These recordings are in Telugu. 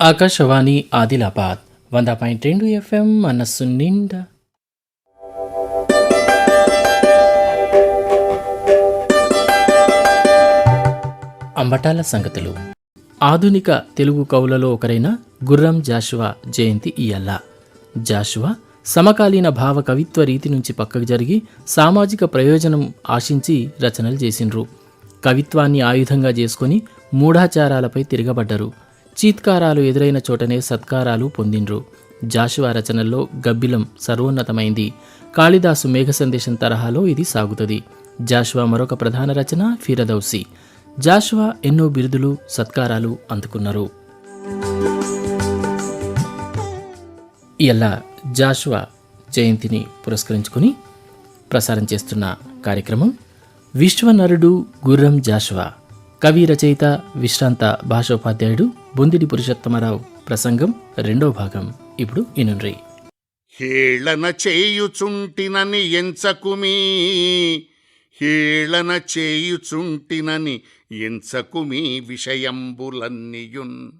ఆకాశవాణి ఆదిలాబాద్ వంద పాయింట్ రెండు ఎఫ్ఎం మనస్సు నిండా అంబటాల సంగతులు ఆధునిక తెలుగు కవులలో ఒకరైన గుర్రం జాషువా జయంతి ఇయల్ల జాషువా సమకాలీన భావ కవిత్వ రీతి నుంచి పక్కకు జరిగి సామాజిక ప్రయోజనం ఆశించి రచనలు చేసిండ్రు కవిత్వాన్ని ఆయుధంగా చేసుకొని మూఢాచారాలపై తిరగబడ్డరు చీత్కారాలు ఎదురైన చోటనే సత్కారాలు పొందిండ్రు. జాషువా రచనల్లో గబ్బిలం సర్వోన్నతమైంది. కాళిదాసు మేఘ సందేశం తరహాలో ఇది సాగుతుంది. జాషువా మరొక ప్రధాన రచన ఫిరదౌసి. జాషువా ఎన్నో బిరుదులు సత్కారాలు అందుకున్నారు. ఇలా జాషువా జయంతిని పురస్కరించుకుని ప్రసారం చేస్తున్న కార్యక్రమం విశ్వనరుడు గుర్రం జాషువా. కవి రచయిత విశ్రాంత భాషోపాధ్యాయుడు బొందిడి పురుషోత్తమరావు ప్రసంగం రెండో భాగం. ఇప్పుడు ఇనుండ్రి. హేళన చేయుచుంటినని ఎంచకుమీ హేళన చేయుచుంటినని ఎంచకుమీ విషయంబులన్నియున్.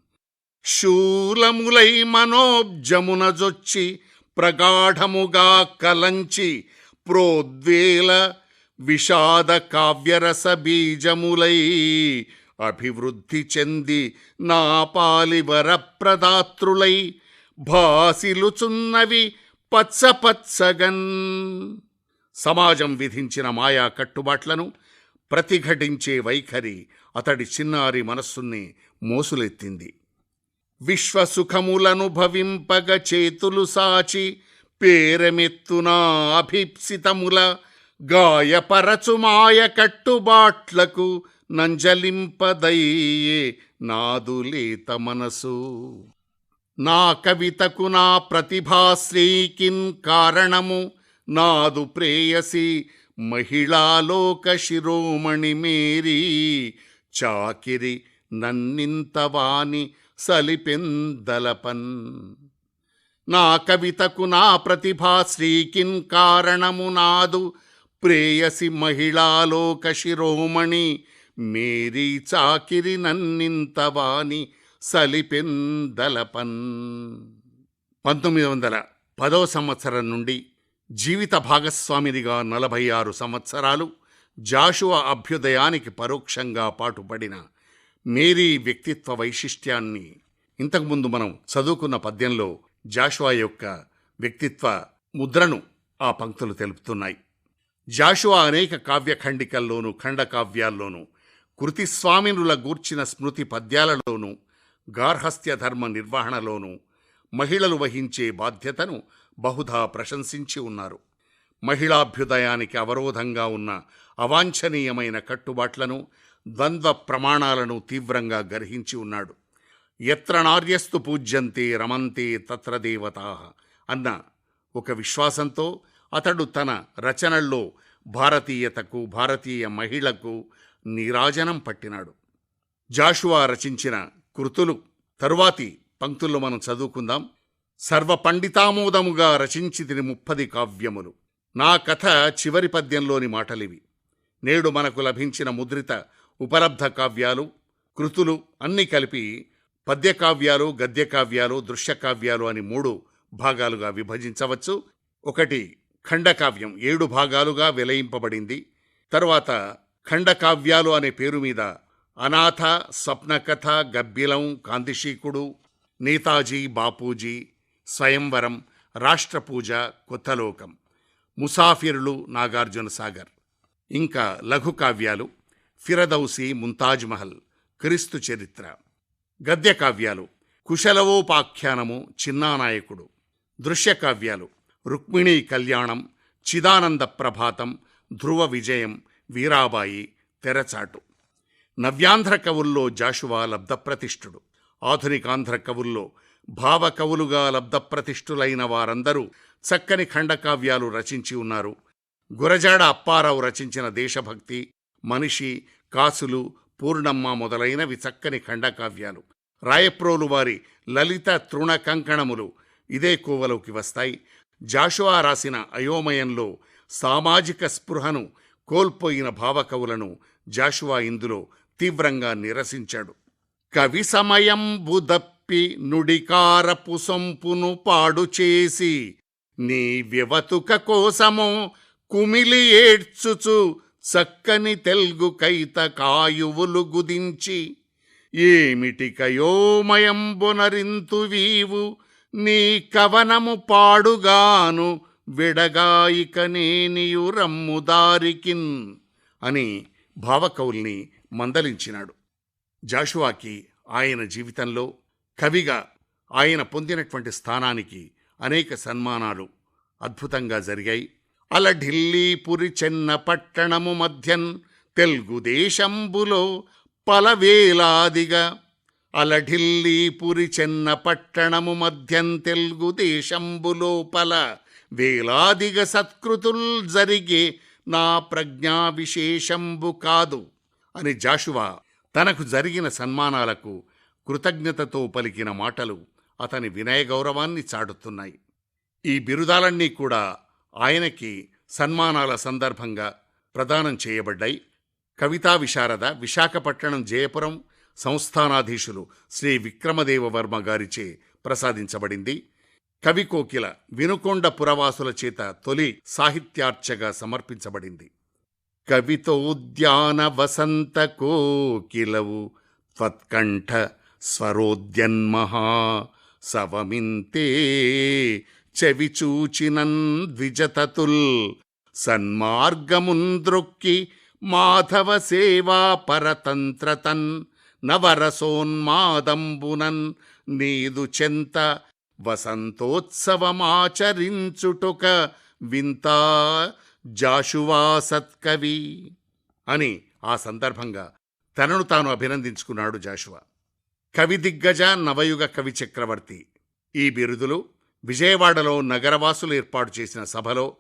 శూలములై మనోబ్జమునజొచ్చి ప్రగాఢముగా కలంచి ప్రోద్వేల విషాద కావ్యరస బీజములై అభివృద్ధి చెంది నా పాలివర ప్రదాతృలై భాసిలుచున్నవి పచ్చపచ్చగన్. సమాజం విధించిన మాయా కట్టుబాట్లను ప్రతిఘటించే వైఖరి అతడి చిన్నారి మనస్సుని మోసులెత్తింది. విశ్వసుఖములనుభవింపగ చేతులు సాచి పేరమెత్తునా అభిప్సితముల గాయపరచుమాయ కట్టుబాట్లకు నంజలింపదయ్యే నాదులేత మనసు. నా కవితకు నా ప్రతిభాశ్రీకిన్ కారణము నాదు ప్రేయసి మహిళాలోక శిరోమణి మేరీ. చాకిరి నన్నింతవాని సలిపెందలపన్. నా కవితకు నా ప్రతిభాశ్రీకిన్ కారణము నాదు ప్రేయసి మహిళాలోక శిరోమణి మేరీ చాకిరి నన్నింతవాని సలిపెందలపన్. పంతొమ్మిది వందల పదో సంవత్సరం నుండి జీవిత భాగస్వామినిగా నలభై ఆరు సంవత్సరాలు జాషువా అభ్యుదయానికి పరోక్షంగా పాటుపడిన మేరీ వ్యక్తిత్వ వైశిష్ట్యాన్ని ఇంతకుముందు మనం చదువుకున్న పద్యంలో జాషువా యొక్క వ్యక్తిత్వ ముద్రను ఆ పంక్తులు తెలుపుతున్నాయి. జాషువా అనేక కావ్యఖండికల్లోనూ ఖండకావ్యాల్లోనూ కృతిస్వామినుల గూర్చిన స్మృతి పద్యాలలోనూ గార్హస్థ్య ధర్మ నిర్వహణలోనూ మహిళలు వహించే బాధ్యతను బహుధా ప్రశంసించి ఉన్నారు. మహిళాభ్యుదయానికి అవరోధంగా ఉన్న అవాంఛనీయమైన కట్టుబాట్లను ద్వంద్వ ప్రమాణాలను తీవ్రంగా గర్హించి ఉన్నాడు. ఎత్ర నార్యస్తు పూజ్యంతే రమంతే తత్ర దేవతా అన్న ఒక విశ్వాసంతో అతడు తన రచనల్లో భారతీయతకు భారతీయ మహిళకు నీరాజనం పట్టినాడు. జాషువా రచించిన కృతులు తరువాతి పంక్తుల్లో మనం చదువుకుందాం. సర్వ పండితామోదముగా రచించితిని ముప్పది కావ్యములు. నా కథ చివరి పద్యంలోని మాటలివి. నేడు మనకు లభించిన ముద్రిత ఉపలబ్ధ కావ్యాలు కృతులు అన్నీ కలిపి పద్యకావ్యాలు గద్యకావ్యాలు దృశ్యకావ్యాలు అని మూడు భాగాలుగా విభజించవచ్చు. ఒకటి ఖండకావ్యం ఏడు భాగాలుగా విలయింపబడింది. తరువాత ఖండకావ్యాలు అనే పేరు మీద అనాథ స్వప్నకథ గబ్బిలం కాంతిశీకుడు నేతాజీ బాపూజీ స్వయంవరం రాష్ట్రపూజ కొత్తలోకం ముసాఫిరులు నాగార్జున సాగర్. ఇంకా లఘు కావ్యాలు ఫిరదౌసి ముంతాజ్ మహల్ క్రీస్తు చరిత్ర. గద్య కావ్యాలు కుశలవోపాఖ్యానము చిన్నానాయకుడు. దృశ్య కావ్యాలు రుక్మిణీ కళ్యాణం చిదానంద ప్రభాతం ధ్రువ విజయం వీరాబాయి తెరచాటు. నవ్యాంధ్ర కవుల్లో జాషువా లబ్ధప్రతిష్ఠుడు. ఆధునికాంధ్ర కవుల్లో భావకవులుగా లబ్ధప్రతిష్ఠులైన వారందరూ చక్కని ఖండకావ్యాలు రచించి ఉన్నారు. గురజాడ అప్పారావు రచించిన దేశభక్తి మనిషి కాసులు పూర్ణమ్మ మొదలైనవి చక్కని ఖండకావ్యాలు. రాయప్రోలు వారి లలిత తృణ కంకణములు ఇదే కోవలోకి వస్తాయి. జాషువా రాసిన అయోమయంలో సామాజిక స్పృహను కోల్పోయిన భావకవులను జాషువా ఇందులో తీవ్రంగా నిరసించాడు. కవి సమయం బుధ నుడికారపు సొంపును పాడు చేసి నీ వ్యవతుక కోసమో కుమిలి ఏడ్చుచు చక్కని తెల్గు కైత కాయువులు గుదించి ఏమిటికయోమయంబునరింతు వీవు నీ కవనము పాడుగాను విడగాయిక నేనియు అని భావకౌల్ని మందలించినాడు. జాషువాకి ఆయన జీవితంలో కవిగా ఆయన పొందినటువంటి స్థానానికి అనేక సన్మానాలు అద్భుతంగా జరిగాయి. అల ఢిల్లీపురి చెన్న పట్టణము మధ్యన్ తెలుగుదేశంబులో పలవేలాదిగా అలఢిల్లీపురి చెన్న పట్టణము మధ్యం తెలుగు దేశంబులోపల వేలాదిగ సత్కృతుల్ జరిగే నా ప్రజ్ఞా విశేషంబు కాదు అని జాషువా తనకు జరిగిన సన్మానాలకు కృతజ్ఞతతో పలికిన మాటలు అతని వినయ గౌరవాన్ని చాటుతున్నాయి. ఈ బిరుదాలన్నీ కూడా ఆయనకి సన్మానాల సందర్భంగా ప్రదానం చేయబడ్డాయి. కవితా విశారద విశాఖపట్టణం జయపురం సంస్థానాధీశులు శ్రీ విక్రమదేవ వర్మ గారిచే ప్రసాదించబడింది. కవికోకిల వినుకొండ పురవాసుల చేత తొలి సాహిత్యార్చగా సమర్పించబడింది. కవితోద్యాన వసంత కోకిలవు త్వత్కంఠ స్వరోద్యన్మహా సవమింతే చెవిచూచినన్ ద్విజతతుల్ సన్మార్గముంద్రొక్కి మాధవ సేవా పరతంత్రతన్ నవరసోన్మాదంబునన్ నీదు చెంత వసంతోత్సవమాచరించుటొక వింతా జాషువా సత్కవి అని ఆ సందర్భంగా తనను తాను అభినందించుకున్నాడు జాషువా. కవి దిగ్గజ నవయుగ కవి చక్రవర్తి. ఈ బిరుదులు విజయవాడలో నగరవాసులు ఏర్పాటు చేసిన సభలో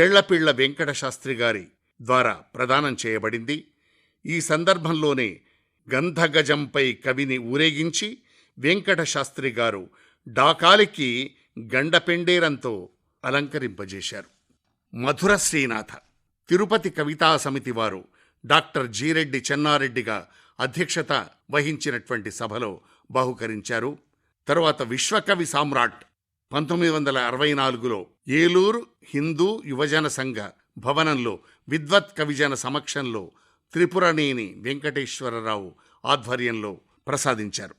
చెళ్ళపిళ్ళ వెంకటశాస్త్రి గారి ద్వారా ప్రదానం చేయబడింది. ఈ సందర్భంలోనే గంధగజంపై కవిని ఊరేగించి వెంకటశాస్త్రి గారు డాకాలికి గండపెండేరంతో అలంకరింపజేశారు. మధుర శ్రీనాథ తిరుపతి కవితా సమితి వారు డాక్టర్ జీరెడ్డి చెన్నారెడ్డిగా అధ్యక్షత వహించినటువంటి సభలో బహుకరించారు. తరువాత విశ్వకవి సామ్రాట్ పంతొమ్మిది వందల అరవై నాలుగులో ఏలూరు హిందూ యువజన సంఘ భవనంలో విద్వత్ కవిజన సమక్షంలో త్రిపురనేని వెంకటేశ్వరరావు ఆధ్వర్యంలో ప్రసాదించారు.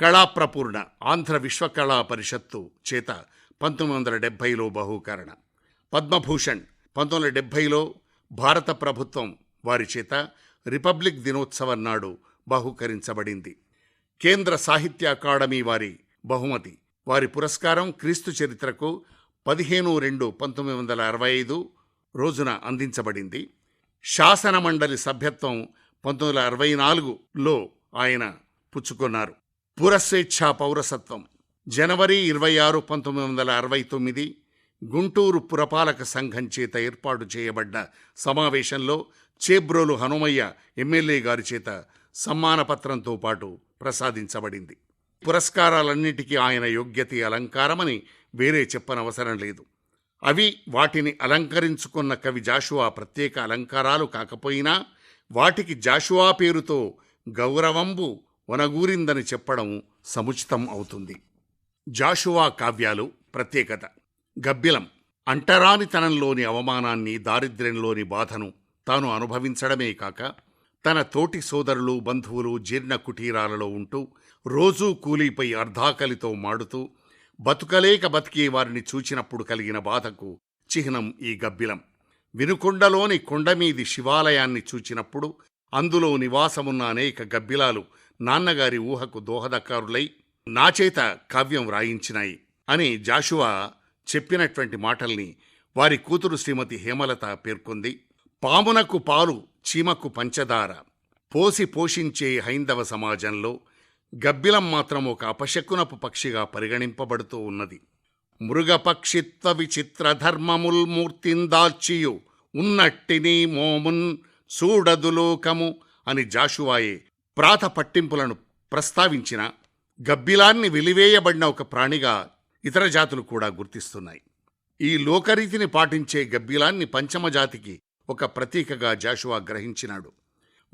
కళాప్రపూర్ణ ఆంధ్ర విశ్వకళా పరిషత్తు చేత పంతొమ్మిది వందల డెబ్భైలో బహుకరణ. పద్మభూషణ్ పంతొమ్మిది వందల డెబ్భైలో భారత ప్రభుత్వం వారి చేత రిపబ్లిక్ దినోత్సవం నాడు బహూకరించబడింది. కేంద్ర సాహిత్య అకాడమీ వారి బహుమతి. వారి పురస్కారం క్రీస్తు చరిత్రకు పదిహేను రెండు పంతొమ్మిది వందల అరవై ఐదు రోజున అందించబడింది. శాసన మండలి సభ్యత్వం పంతొమ్మిది వందల అరవై నాలుగులో ఆయన పుచ్చుకున్నారు. పురస్వేచ్ఛా పౌరసత్వం. జనవరి ఇరవై ఆరు పంతొమ్మిది వందల అరవై తొమ్మిది గుంటూరు పురపాలక సంఘం చేత ఏర్పాటు చేయబడ్డ సమావేశంలో చేబ్రోలు హనుమయ్య ఎమ్మెల్యే గారి చేత సమ్మానపత్రంతో పాటు ప్రసాదించబడింది. పురస్కారాలన్నిటికీ ఆయన యోగ్యత అలంకారమని వేరే చెప్పనవసరం లేదు. అవి వాటిని అలంకరించుకున్న కవి జాషువా ప్రత్యేక అలంకారాలు కాకపోయినా వాటికి జాషువా పేరుతో గౌరవంబు వనగూరిందని చెప్పడం సముచితం అవుతుంది. జాషువా కావ్యాలు ప్రత్యేకత. గబ్బిలం. అంటరానితనంలోని అవమానాన్ని దారిద్ర్యంలోని బాధను తాను అనుభవించడమే కాక తన తోటి సోదరులు బంధువులు జీర్ణ కుటీరాలలో ఉంటూ రోజూ కూలీపై అర్ధాకలితో మాడుతూ బతుకలేక బతికే వారిని చూచినప్పుడు కలిగిన బాధకు చిహ్నం ఈ గబ్బిలం. వినుకొండలోని కొండమీది శివాలయాన్ని చూచినప్పుడు అందులో నివాసమున్న అనేక గబ్బిలాలు నాన్నగారి ఊహకు దోహదకారులై నాచేత కావ్యం వ్రాయించినాయి అని జాషువా చెప్పినటువంటి మాటల్ని వారి కూతురు శ్రీమతి హేమలత పేర్కొంది. పామునకు పాలు చీమకు పంచదార పోసి పోషించే హైందవ సమాజంలో గబ్బిలం మాత్రం ఒక అపశకునపు పక్షిగా పరిగణింపబడుతూ ఉన్నది. మృగపక్షిత్వ విచిత్ర ధర్మముల్ మూర్తిందాల్చియు ఉన్నట్టిని మోమున్ సూడదులోకము అని జాషువాయే ప్రాత పట్టింపులను ప్రస్తావించిన గబ్బిలాన్ని వెలివేయబడిన ఒక ప్రాణిగా ఇతర జాతులు కూడా గుర్తిస్తున్నాయి. ఈ లోకరీతిని పాటించే గబ్బిలాన్ని పంచమజాతికి ఒక ప్రతీకగా జాషువా గ్రహించినాడు.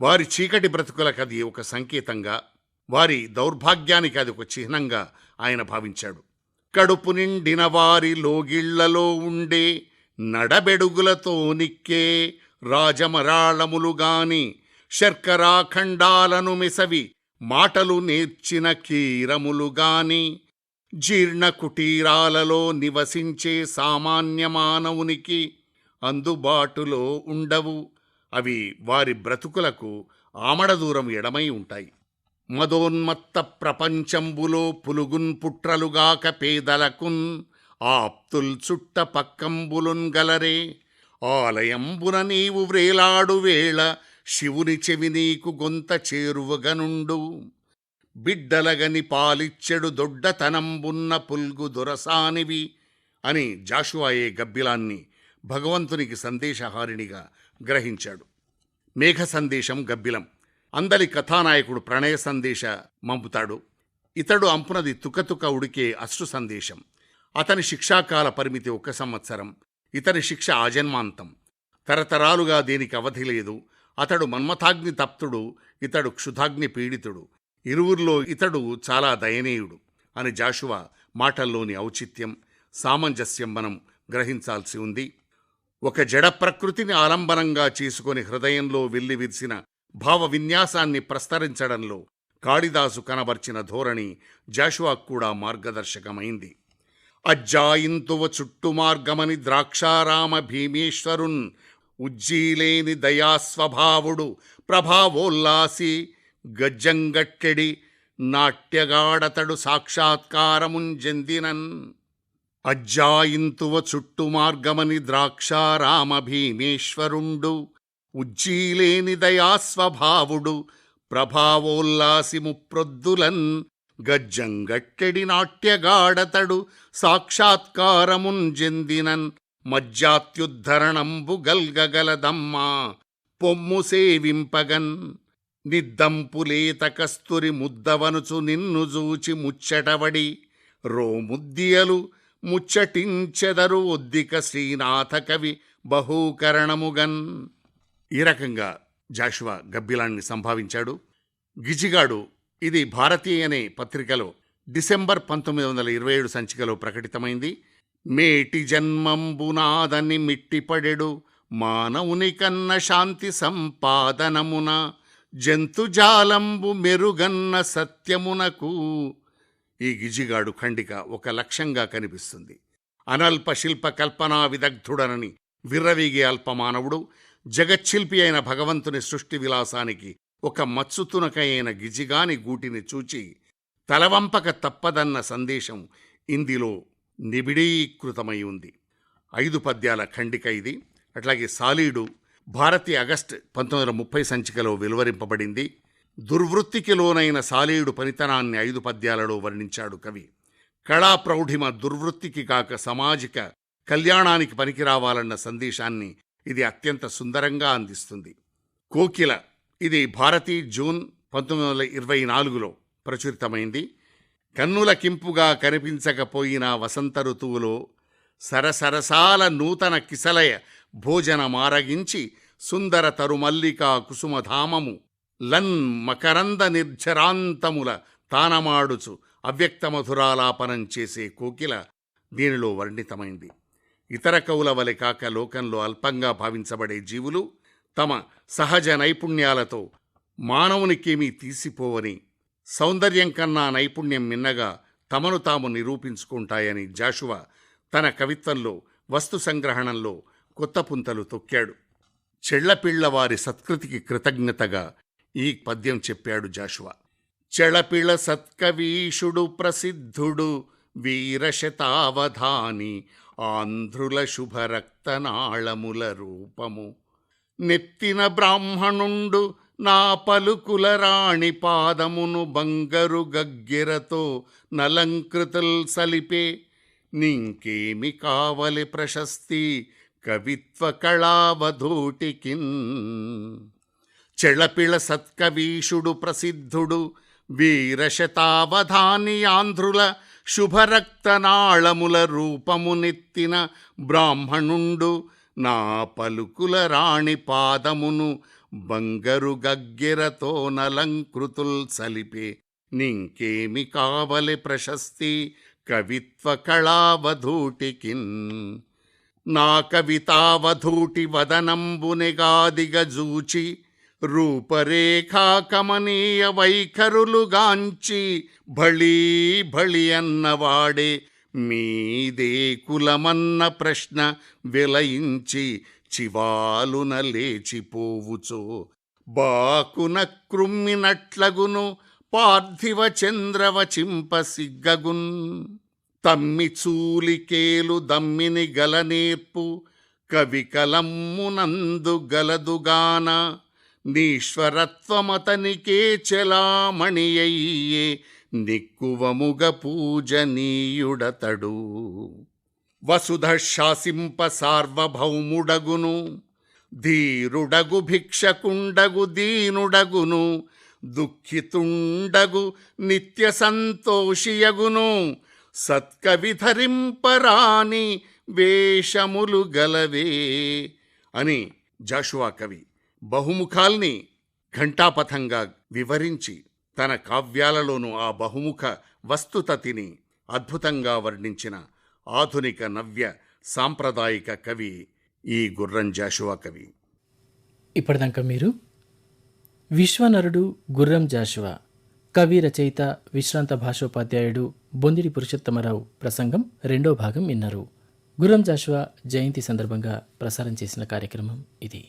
వారి చీకటి బ్రతుకులకది ఒక సంకేతంగా వారి దౌర్భాగ్యానికి అది ఒక చిహ్నంగా ఆయన భావించాడు. కడుపు నిండిన వారి లోగిళ్ళలో ఉండే నడబెడుగులతో నిక్కే రాజమరాళములు గాని శర్కరాఖండాలను మిసవి మాటలు నేర్చిన కీరములు గాని జీర్ణ కుటీరాలలో నివసించే సామాన్య మానవునికి అందుబాటులో ఉండవు. అవి వారి బ్రతుకులకు ఆమడ దూరం ఎడమై ఉంటాయి. మదోన్మత్త ప్రపంచంబులో పులుగున్ పుట్రలుగాక పేదలకున్ ఆప్తుల్ చుట్ట పక్కంబులున్ గలరే. ఆలయంబున నీవు వ్రేలాడు వేళ శివుని చెవి నీకు గొంత చేరువగనుండు. బిడ్డలగని పాలిచ్చెడు దొడ్డతనంబున్న పుల్గు దొరసానివి అని జాషువాయే గబ్బిలాన్ని భగవంతునికి సందేశహారిణిగా గ్రహించాడు. మేఘ సందేశం గబ్బిలం. అందలి కథానాయకుడు ప్రణయ సందేశ మంపుతాడు. ఇతడు అంపునది తుకతుక ఉడికే అశ్రు సందేశం. అతని శిక్షాకాల పరిమితి ఒక సంవత్సరం. ఇతని శిక్ష ఆజన్మాంతం. తరతరాలుగా దేనికి అవధి లేదు. అతడు మన్మథాగ్ని తప్తుడు ఇతడు క్షుధాగ్ని పీడితుడు. ఇరువురిలో ఇతడు చాలా దయనీయుడు అని జాషువా మాటల్లోని ఔచిత్యం సామంజస్యం మనం గ్రహించాల్సి ఉంది. ఒక జడ ప్రకృతిని ఆలంబనంగా చేసుకొని హృదయంలో వెల్లి విరిసిన భావ విన్యాసాన్ని ప్రస్తరించడంలో కాళిదాసు కనబర్చిన ధోరణి జాషువాకు కూడా మార్గదర్శకమైంది. అజ్జాయింతువ చుట్టు మార్గమని ద్రాక్షారామ భీమేశ్వరున్ ఉజ్జీలేని దయాస్వభావుడు ప్రభావోల్లాసి గజ్జంగట్టెడి నాట్యగాడతడు సాక్షాత్కారముంజెందినన్ అజ్జాయింతువ చుట్టు మార్గమని ద్రాక్షారామ భీమేశ్వరుండు ఉజ్జీలేని దయాస్వభావుడు ప్రభావోల్లాసి ముప్రొద్దులన్ గజ్జంగట్టెడి నాట్యగాడతడు సాక్షాత్కారమున్ జెందినన్ మజ్జాత్యుద్ధరణంబు గల్గగలదమ్మా పొమ్ము సేవింపగన్ నిద్దంపులేత కస్తురి ముద్దవనుచు నిన్ను జూచి ముచ్చటవడి రోముద్దియలు ముచ్చటించెదరు ఒద్దిక శ్రీనాథ కవి బహూకరణముగన్ ఈ రకంగా జాషువా గబ్బిలాన్ని సంభావించాడు. గిజిగాడు ఇది భారతీయ అనే పత్రికలో డిసెంబర్ పంతొమ్మిది వందల ఇరవై ఏడు సంచికలో ప్రకటితమైంది. మేటి జన్మంబునాదని మిట్టిపడెడు మానవుని కన్న శాంతి సంపాదనమున జంతుజాలంబు మెరుగన్న సత్యమునకు ఈ గిజిగాడు ఖండిక ఒక లక్ష్యంగా కనిపిస్తుంది. అనల్ప శిల్ప కల్పనా విదగ్ధుడనని విర్రవీగే అల్పమానవుడు జగచ్శిల్పి అయిన భగవంతుని సృష్టి విలాసానికి ఒక మత్సుతునకైన గిజిగాని గూటిని చూచి తలవంపక తప్పదన్న సందేశం ఇందులో నిబిడీకృతమై ఉంది. ఐదు పద్యాల ఖండిక ఇది. అట్లాగే సాలీడు భారతి ఆగస్ట్ పంతొమ్మిది వందల ముప్పై సంచికలో వెలువరింపబడింది. దుర్వృత్తికి లోనైన సాలీడు పనితనాన్ని ఐదు పద్యాలలో వర్ణించాడు కవి. కళా ప్రౌఢిమ దుర్వృత్తికి కాక సామాజిక కళ్యాణానికి పనికిరావాలన్న సందేశాన్ని ఇది అత్యంత సుందరంగా అందిస్తుంది. కోకిల ఇది భారతి జూన్ పంతొమ్మిది వందల ఇరవై నాలుగులో ప్రచురితమైంది. కన్నుల కింపుగా కనిపించకపోయిన వసంత ఋతువులో సరసరసాల నూతన కిసలయ భోజన మారగించి సుందర తరుమల్లికా కుసుమధామము లన్ మకరంద నిర్జరాంతముల తానమాడుచు అవ్యక్త మధురాలాపనం చేసే కోకిల దీనిలో వర్ణితమైంది. ఇతర కవుల వలె కాక లోకంలో అల్పంగా భావించబడే జీవులు తమ సహజ నైపుణ్యాలతో మానవునికేమీ తీసిపోవని సౌందర్యం కన్నా నైపుణ్యం మిన్నగా తమను తాము నిరూపించుకుంటాయని జాషువా తన కవిత్వంలో వస్తు సంగ్రహణంలో కొత్త పుంతలు తొక్కాడు. చెళ్ళపిళ్ళవారి సత్కృతికి కృతజ్ఞతగా ఈ పద్యం చెప్పాడు జాషువా. చెళపిళ సత్కవీషుడు ప్రసిద్ధుడు వీరశతావధాని ఆంధ్రుల శుభరక్తనాళముల రూపము. నెత్తిన బ్రాహ్మణుండు నా పలుకుల రాణి పాదమును బంగరు గగ్గిరతో నలంకృతుల్ సలిపే. నింకేమి కావలి ప్రశస్తి కవిత్వ కళావధూటికిన్. చెళపిళ సత్కవీషుడు ప్రసిద్ధుడు వీరశతావధాని ఆంధ్రుల శుభరక్తనాళముల రూపమునెత్తిన బ్రాహ్మణుండు నా పలుకుల రాణి పాదమును బంగరు గగ్గిరతో నలంకృతుల్ సలిపే. నింకేమి కావలి ప్రశస్తి? కవిత్వ కళావధూటికిన్. నా కవితావధూటి వదనంబునెగాదిగజూచి జూచి రూపరేఖా కమనీయ వైఖరులుగాంచి భళీ భళి అన్నవాడే మీదే కులమన్న ప్రశ్న విలయించి చివాలున లేచిపోవుచో. బాకున క్రుమ్మినట్లగును పార్థివ చంద్రవచింప సిగ్గగున్. తమ్మి చూలికేలు దమ్మిని గలనేర్పు కవి కలమ్మునందు గలదుగాన నీశ్వరత్వమతనికే చెలామణియయ్యే నిక్కువముగ పూజనీయుడతడు. వసుధ శాసింప సార్వభౌముడగును ధీరుడగు భిక్షకుండగు దీనుడగును దుఃఖితుండగు నిత్య సంతోషియగును సత్కవిధరింపరాని వేషములు గలవే అని జాషువా కవి బహుముఖాల్ని ఘంటాపథంగా వివరించి తన కావ్యాలలోనూ ఆ బహుముఖ వస్తుతతిని అద్భుతంగా వర్ణించిన ఆధునిక నవ్య సాంప్రదాయిక కవి ఈ గుర్రం జాషువా కవి. ఇప్పటిదాకా మీరు విశ్వనరుడు గుర్రం జాషువా కవి రచయిత విశ్రాంత భాషోపాధ్యాయుడు బొందిడి పురుషోత్తమరావు ప్రసంగం రెండో భాగం విన్నారు. గుర్రం జాషువా జయంతి సందర్భంగా ప్రసారం చేసిన కార్యక్రమం ఇది.